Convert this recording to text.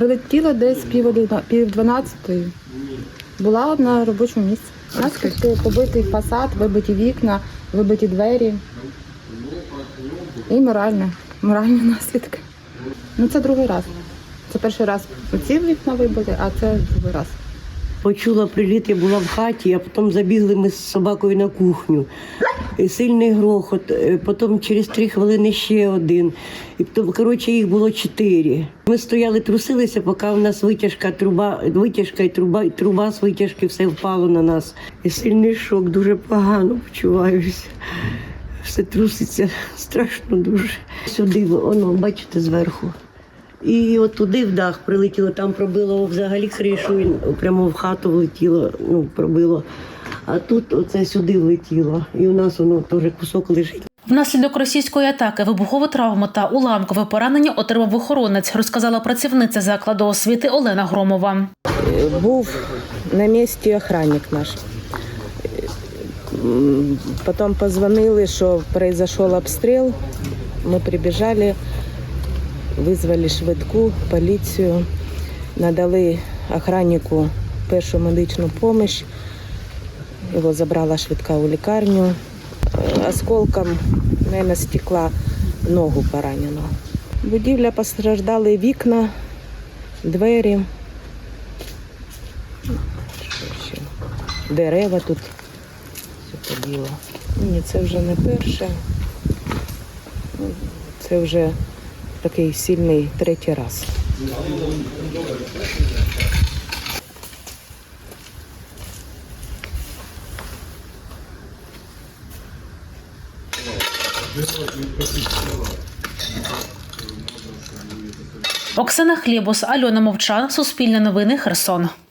Прилетіла десь пів, пів дванадцятої. Була на робочому місці. Наскільки побитий фасад, вибиті вікна, вибиті двері. І моральне, моральні наслідки. Ну це другий раз. Це перший раз оці вікна вибиті, а це другий раз. Почула приліт, я була в хаті, а потім забігли ми з собакою на кухню. І сильний грохот, е, потім через три хвилини ще один. І коротше, їх було чотири. Ми стояли, трусилися, поки у нас витяжка, труба, витяжка і труба, і труба з витяжки все впало на нас. І сильний шок, дуже погано почуваюся. Все труситься страшно дуже. Сюди, воно, бачите, зверху. І от туди в дах прилетіло, там пробило взагалі кришу, прямо в хату влетіло, ну, пробило. А тут оце сюди влетіло. І у нас воно теж кусок лежить. Внаслідок російської атаки вибухову травму та уламкове поранення отримав охоронець, розказала працівниця закладу освіти Олена Громова. був на місці охранник наш. Потім позвонили, що произошел обстріл. Ми прибіжали, визвали швидку, поліцію, надали охраннику першу медичну допомогу. Його забрала швидка у лікарню. Е, Осколком, мабуть, стекла ногу поранено. Будівля постраждали вікна, двері. Дерева тут все побіло. Ні, це вже не перше. Це вже такий сильний третій раз. Оксана Хлібус, Альона Мовчан, Суспільне новини, Херсон.